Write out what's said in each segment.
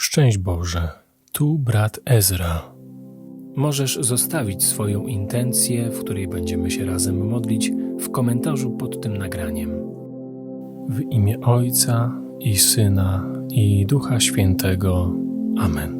Szczęść Boże, tu brat Ezra. Możesz zostawić swoją intencję, w której będziemy się razem modlić, w komentarzu pod tym nagraniem. W imię Ojca i Syna i Ducha Świętego. Amen.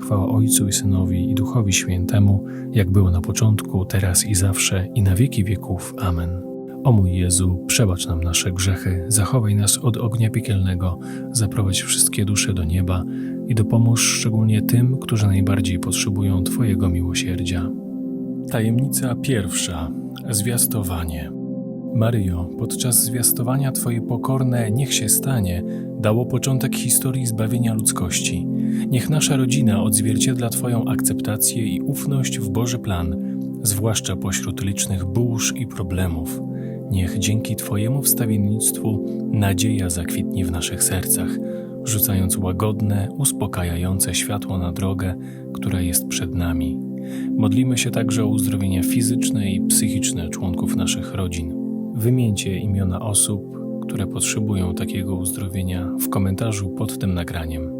Chwała Ojcu i Synowi i Duchowi Świętemu, jak było na początku, teraz i zawsze, i na wieki wieków. Amen. O mój Jezu, przebacz nam nasze grzechy, zachowaj nas od ognia piekielnego, zaprowadź wszystkie dusze do nieba i dopomóż szczególnie tym, którzy najbardziej potrzebują Twojego miłosierdzia. Tajemnica pierwsza. Zwiastowanie. Maryjo, podczas zwiastowania Twoje pokorne niech się stanie dało początek historii zbawienia ludzkości. Niech nasza rodzina odzwierciedla Twoją akceptację i ufność w Boży plan, zwłaszcza pośród licznych burz i problemów. Niech dzięki Twojemu wstawiennictwu nadzieja zakwitnie w naszych sercach, rzucając łagodne, uspokajające światło na drogę, która jest przed nami. Modlimy się także o uzdrowienia fizyczne i psychiczne członków naszych rodzin. Wymieńcie imiona osób, które potrzebują takiego uzdrowienia w komentarzu pod tym nagraniem.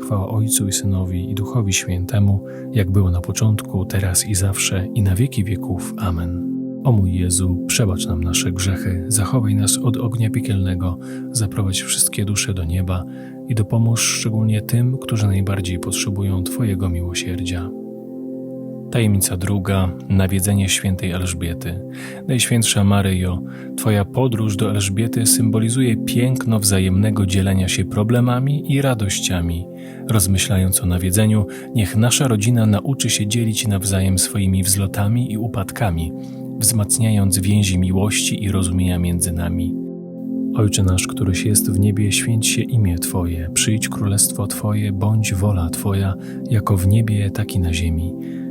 Chwała Ojcu i Synowi i Duchowi Świętemu, jak było na początku, teraz i zawsze, i na wieki wieków. Amen. O mój Jezu, przebacz nam nasze grzechy, zachowaj nas od ognia piekielnego, zaprowadź wszystkie dusze do nieba i dopomóż szczególnie tym, którzy najbardziej potrzebują Twojego miłosierdzia. Tajemnica druga. Nawiedzenie świętej Elżbiety. Najświętsza Maryjo, Twoja podróż do Elżbiety symbolizuje piękno wzajemnego dzielenia się problemami i radościami. Rozmyślając o nawiedzeniu, niech nasza rodzina nauczy się dzielić nawzajem swoimi wzlotami i upadkami, wzmacniając więzi miłości i rozumienia między nami. Ojcze nasz, któryś jest w niebie, święć się imię Twoje, przyjdź królestwo Twoje, bądź wola Twoja, jako w niebie, tak i na ziemi.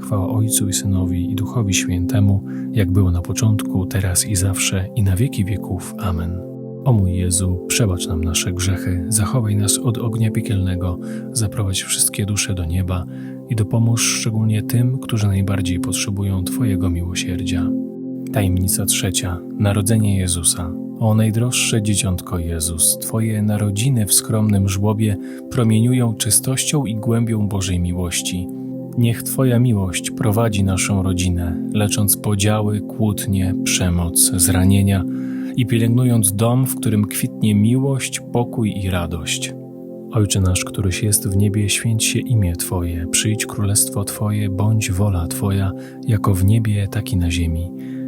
Chwała Ojcu i Synowi i Duchowi Świętemu, jak było na początku, teraz i zawsze, i na wieki wieków. Amen. O mój Jezu, przebacz nam nasze grzechy, zachowaj nas od ognia piekielnego, zaprowadź wszystkie dusze do nieba i dopomóż szczególnie tym, którzy najbardziej potrzebują Twojego miłosierdzia. Tajemnica trzecia. Narodzenie Jezusa. O najdroższe dzieciątko Jezus, Twoje narodziny w skromnym żłobie promieniują czystością i głębią Bożej miłości. Niech Twoja miłość prowadzi naszą rodzinę, lecząc podziały, kłótnie, przemoc, zranienia i pielęgnując dom, w którym kwitnie miłość, pokój i radość. Ojcze nasz, któryś jest w niebie, święć się imię Twoje, przyjdź królestwo Twoje, bądź wola Twoja, jako w niebie, tak i na ziemi.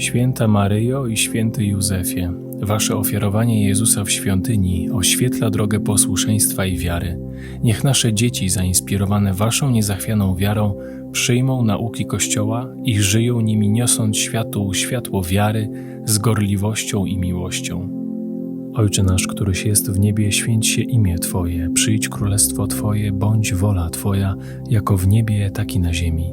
Święta Maryjo i święty Józefie, Wasze ofiarowanie Jezusa w świątyni oświetla drogę posłuszeństwa i wiary. Niech nasze dzieci, zainspirowane Waszą niezachwianą wiarą, przyjmą nauki Kościoła i żyją nimi, niosąc światu światło wiary z gorliwością i miłością. Ojcze nasz, któryś jest w niebie, święć się imię Twoje, przyjdź królestwo Twoje, bądź wola Twoja, jako w niebie, tak i na ziemi.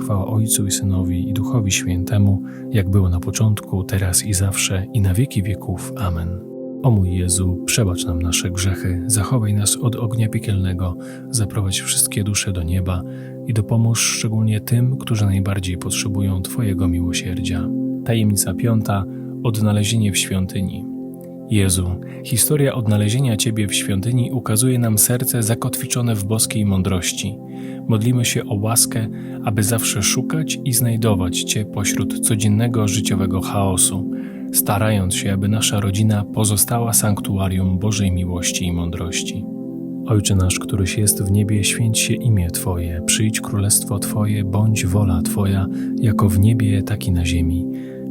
Chwała Ojcu i Synowi i Duchowi Świętemu, jak było na początku, teraz i zawsze, i na wieki wieków. Amen. O mój Jezu, przebacz nam nasze grzechy, zachowaj nas od ognia piekielnego, zaprowadź wszystkie dusze do nieba i dopomóż szczególnie tym, którzy najbardziej potrzebują Twojego miłosierdzia. Tajemnica piąta. Odnalezienie w świątyni. Jezu, historia odnalezienia Ciebie w świątyni ukazuje nam serce zakotwiczone w boskiej mądrości. Modlimy się o łaskę, aby zawsze szukać i znajdować Cię pośród codziennego życiowego chaosu, starając się, aby nasza rodzina pozostała sanktuarium Bożej miłości i mądrości. Ojcze nasz, któryś jest w niebie, święć się imię Twoje, przyjdź królestwo Twoje, bądź wola Twoja, jako w niebie, tak i na ziemi.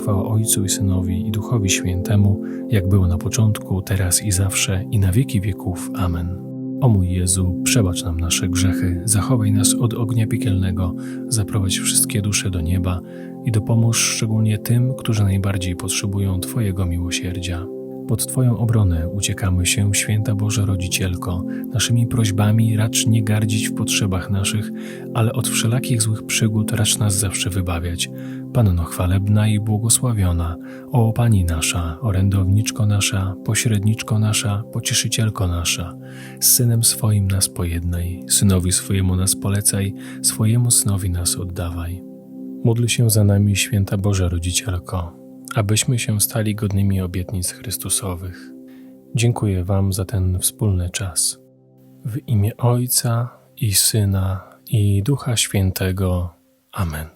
Chwała Ojcu i Synowi i Duchowi Świętemu, jak było na początku, teraz i zawsze, i na wieki wieków. Amen. O mój Jezu, przebacz nam nasze grzechy, zachowaj nas od ognia piekielnego, zaprowadź wszystkie dusze do nieba i dopomóż szczególnie tym, którzy najbardziej potrzebują Twojego miłosierdzia. Pod Twoją obronę uciekamy się, święta Boża Rodzicielko. Naszymi prośbami racz nie gardzić w potrzebach naszych, ale od wszelakich złych przygód racz nas zawsze wybawiać. Panno chwalebna i błogosławiona, o Pani nasza, orędowniczko nasza, pośredniczko nasza, pocieszycielko nasza, z Synem swoim nas pojednaj, Synowi swojemu nas polecaj, swojemu Synowi nas oddawaj. Módl się za nami, święta Boża Rodzicielko, abyśmy się stali godnymi obietnic Chrystusowych. Dziękuję Wam za ten wspólny czas. W imię Ojca i Syna i Ducha Świętego. Amen.